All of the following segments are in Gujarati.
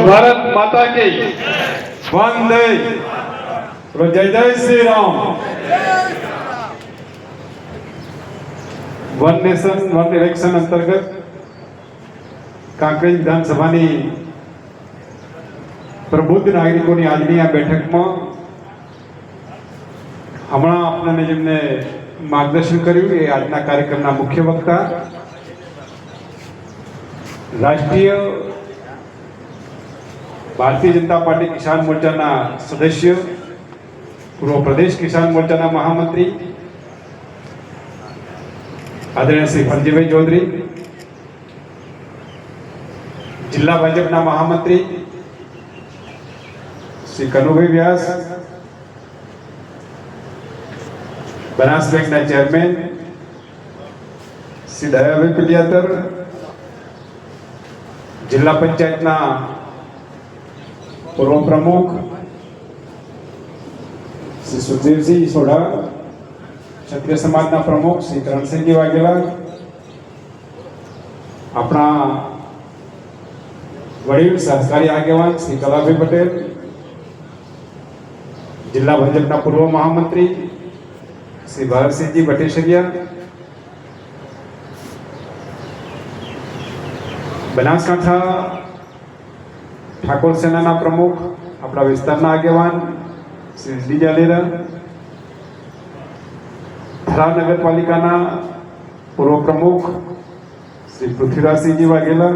ભારત માતા કી વંદે જય જય Shri Ram one nation one election અંતર્ગત કાંકરેજ વિધાનસભાની પ્રબુદ્ધ નાગરિકોની આજની આ બેઠકમાં હમણાં આપણને જેમને માર્ગદર્શન કર્યું એ આજના કાર્યક્રમના મુખ્ય વક્તા રાષ્ટ્રીય ભારતીય જનતા પાર્ટી કિસાન મોરચાના સદસ્ય, પૂર્વ પ્રદેશ કિસાન મોરચાના મહામંત્રી, આદરણીય શ્રી ફરજીભાઈ ચૌધરી, જિલ્લા ભાજપના મહામંત્રી, શ્રી કનુભાઈ વ્યાસ, બનાસ બેંકના ચેરમેન, શ્રી દયાભાઈ પિલિયાતર, જિલ્લા પંચાયતના પૂર્વ પ્રમુખ શ્રી સુખદેવસિંહ સોઢા ક્ષત્રિય સમાજના પ્રમુખ શ્રી કરણસિંહજી વાઘેલા આપણા વડીલ સહકારી આગેવાન શ્રી કલાભાઈ પટેલ જિલ્લા ભાજપના પૂર્વ મહામંત્રી શ્રી ભારતસિંહજી ભટ્ટેસરિયા બનાસકાંઠા ઠાકોર સેનાના પ્રમુખ, આપણા વિસ્તારના આગેવાન, શ્રી ડી જાલેરા થરા નગરપાલિકાના પૂર્વ પ્રમુખ, શ્રી પૃથ્વીરાજસિંહજી વાઘેલા,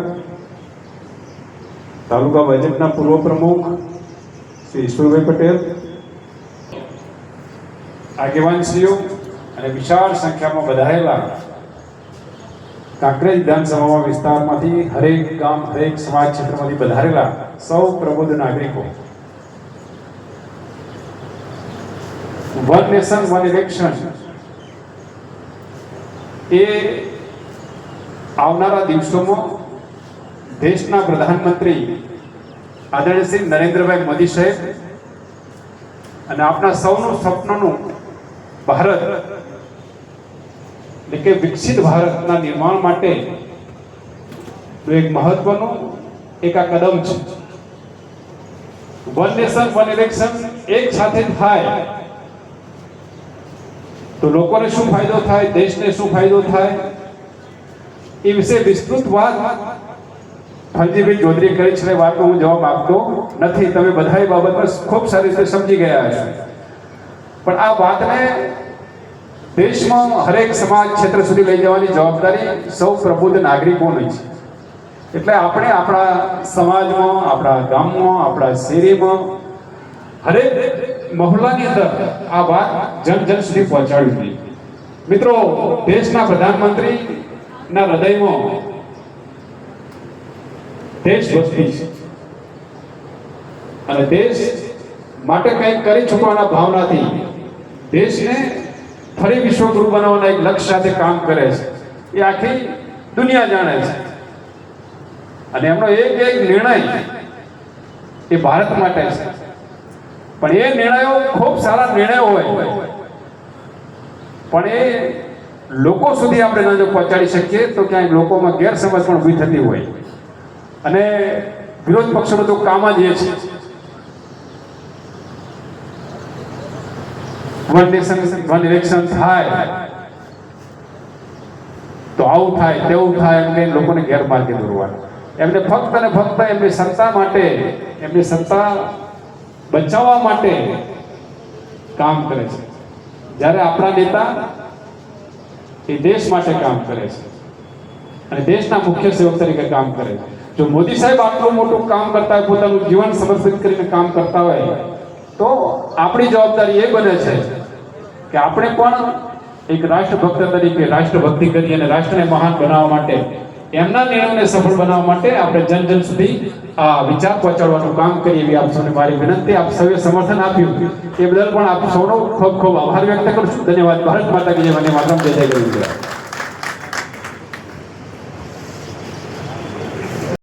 તાલુકા ભાજપના પૂર્વ પ્રમુખ, શ્રી ઈશ્વરભાઈ પટેલ, આગેવાનશ્રીઓ અને વિશાળ સંખ્યામાં વધારેલા કાંકરેજ વિધાનસભામાં વિસ્તારમાંથી હરેક ગામ, હરેક સમાજ ક્ષેત્રમાંથી વધારેલા સૌ પ્રબુદ્ધ નાગરિકો. One nation, one election. એ આવનારા દિવસોમાં દેશના પ્રધાનમંત્રી આદરણીય શ્રી નરેન્દ્રભાઈ મોદી સાહેબ અને આપણા સૌનું સપનાનું ભારત એટલે કે વિકસિત ભારતના નિર્માણ માટે એક મહત્વનું એક આ કદમ છે. વન નેશન, વન ઇલેક્શન એક સાથે થાય. તો લોકોને શું ફાયદો થાય? દેશને શું ફાયદો થાય? એ વિશે વિસ્તૃત વાત ફલજીભાઈ ચૌધરી કરી છે વાતનો હું જવાબ આપતો નથી. તમે બધા એ બાબતમાં ખૂબ સારી રીતે સમજી ગયા છો પણ આ વાતને દેશમાં હરેક સમાજ ક્ષેત્ર સુધી લઈ જવાની જવાબદારી સૌ પ્રબુદ્ધ નાગરિકોની છે. એટલે આપણે આપણા સમાજમાં, આપણા ગામમાં, આપણા શેરીમાં હરેક મહોલ્લાની અંદર આ વાત જન જન સુધી પહોંચાડવી જોઈએ. મિત્રો, દેશના પ્રધાનમંત્રી ના હૃદયમાં દેશભક્તિ છે. અને દેશ માટે કંઈક કરી છૂટવાના ભાવનાથી દેશને ફરી વિશ્વગુરુ બનાવવાના એક લક્ષ્ય સાથે કામ કરે છે. એ આખી દુનિયા જાણે છે. અને એમનો એક એક નિર્ણય એ ભારત માટે છે. પણ એ નિર્ણયો ખૂબ સારા નિર્ણયો હોય. પણ એ લોકો સુધી આપણે ના પહોંચાડી શકીએ તો ક્યાંય લોકોમાં ગેરસમજ પણ ઊભી થતી હોય. અને વિરોધ પક્ષનું તો કામ જ એ છે. વન નેશન વન ઇલેક્શન થાય, તો આવું થાય, તેવું થાય એમ કહીને લોકોને ગેરમાર્ગે દોરવાનું. એમને ફક્ત અને ફક્ત એમની સત્તા માટે, એમની સત્તા બચાવવા માટે કામ કરે છે. જ્યારે આપણા નેતા એ દેશ માટે કામ કરે છે. અને દેશના મુખ્ય સેવક તરીકે કામ કરે છે. જો મોદી સાહેબ આટલું મોટું કામ કરતા હોય, પોતાનું જીવન સમર્પિત કરીને કામ કરતા હોય, તો આપણી જવાબદારી એ બને છે કે આપણે પણ એક રાષ્ટ્રભક્ત તરીકે રાષ્ટ્રભક્તિ કરી અને રાષ્ટ્રને મહાન બનાવવા માટે, એમના નિર્ણયને સફળ બનાવવા માટે આપણે જન જન સુધી આ વિચાર પહોંચાડવાનું કામ કરીએ એવી આપ સૌને મારી વિનંતી. આપ સૌએ સમર્થન આપ્યું. એ બદલ પણ આપ સૌનો ખૂબ ખૂબ આભાર વ્યક્ત કરું છું. ધન્યવાદ. ભારત માતા કે જય. વંદે માતરમ. જય જય ગરુ